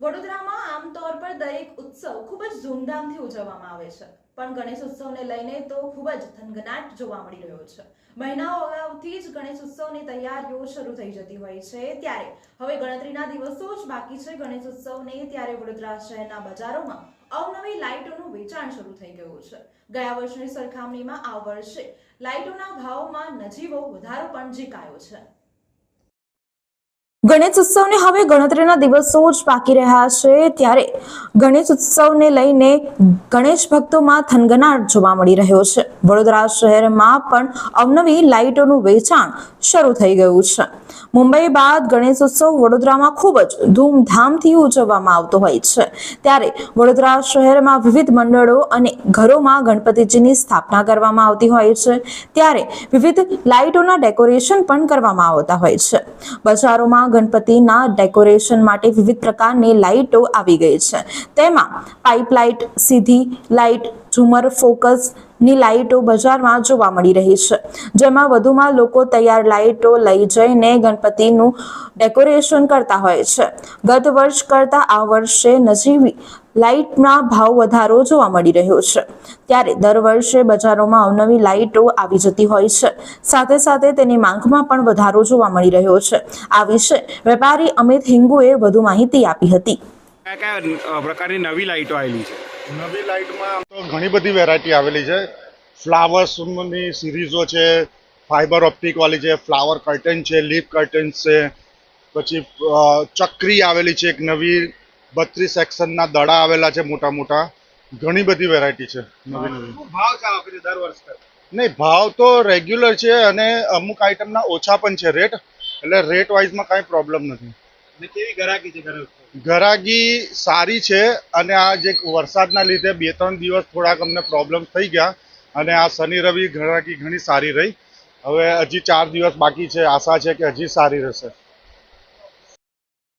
વડોદરામાં આમતોર પર દરેક ઉત્સવ ખૂબ જ ધૂમધામથી ઉજવવામાં આવે છે. પણ ગણેશ ઉત્સવને લઈને તો ખૂબ જ થનગનાટ જોવા મળી રહ્યો છે. મહિનાઓ અગાઉથી જ ગણેશ ઉત્સવની તૈયારીઓ શરૂ થઈ જતી હોય છે ત્યારે. હવે ગણતરીના દિવસો જ બાકી છે ગણેશ ઉત્સવને ત્યારે વડોદરા શહેરના બજારોમાં અવનવી લાઇટોનું વેચાણ શરૂ થઈ ગયું છે. ગયા વર્ષની સરખામણીમાં આ વર્ષે લાઇટોના ભાવમાં નજીવો વધારો પણ ઝીકાયો છે. ગણેશ ઉત્સવને હવે ગણતરીના દિવસો જ બાકી રહ્યા છે. ત્યારે ગણેશ ઉત્સવને લઈને ગણેશ ભક્તોમાં થનગનાટ જોવા મળી રહ્યો છે. વડોદરા શહેરમાં પણ અવનવી લાઇટોનું વેચાણ શરૂ થઈ ગયું છે. મુંબઈ બાદ ગણેશ ઉત્સવ વડોદરામાં ખૂબ જ ધૂમધામથી ઉજવવામાં આવતો હોય છે. ત્યારે વડોદરા શહેરમાં વિવિધ મંડળો અને ઘરોમાં ગણપતિજીની સ્થાપના કરવામાં આવતી હોય છે. ત્યારે વિવિધ લાઇટોના ડેકોરેશન પણ કરવામાં આવતા હોય છે. બજારોમાં ગણપતિના ડેકોરેશન માટે વિવિધ પ્રકારની લાઇટો આવી ગઈ છે. તેમાં પાઇપ લાઇટ સીધી લાઇટ, ઝુમર ફોકસ ની લાઇટો બજારમાં જોવા મળી રહી છે. જેમાં વધુમાં લોકો તૈયાર લાઇટો લઈ જઈને ગણપતિનું ડેકોરેશન કરતા હોય છે. ગત વર્ષ કરતાં આ વર્ષે નજીવી લાઇટના ભાવ વધારો જોવા મળી રહ્યો છે. ત્યારે દર વર્ષે બજારોમાં અવનવી લાઇટો આવી જતી હોય છે. સાથે સાથે તેની માંગમાં પણ વધારો જોવા મળી રહ્યો છે. આ વિશે વેપારી અમિત હિંગુએ વધુ માહિતી આપી હતી. કયા કયા પ્રકારની નવી લાઇટો આવેલી છે? નવી લાઇટમાં આમ તો ઘણી બધી વેરાયટી આવેલી છે. ફ્લાવર્સની સિરીઝો છે ફાઇબર ઓપ્ટિક વાળી છે ફ્લાવર કર્ટન છે લીફ કર્ટન્સ છે. પછી ચક્રી આવેલી છે એક નવી બત્રીસ સેક્શનના દડા આવેલા છે મોટા મોટા. ઘણી બધી વેરાયટી છે નવી નવી. ભાવ છે દર વર્ષે? નહીં ભાવ તો રેગ્યુલર છે અને અમુક આઈટમના ઓછા પણ છે રેટ એટલે રેટ વાઇઝમાં કાંઈ પ્રોબ્લેમ નથી. ને કેવી ગ્રાહકી છે ઘરે ગરાગી સારી છે અને આ જે વરસાદના લીધે બે ત્રણ દિવસ થોડાક અમને પ્રોબ્લેમ થઈ ગયા અને આ શનિ રવિ ગરાગી ઘણી સારી રહી. હવે હજી ચાર દિવસ બાકી છે. આશા છે કે હજી સારી રહેશે.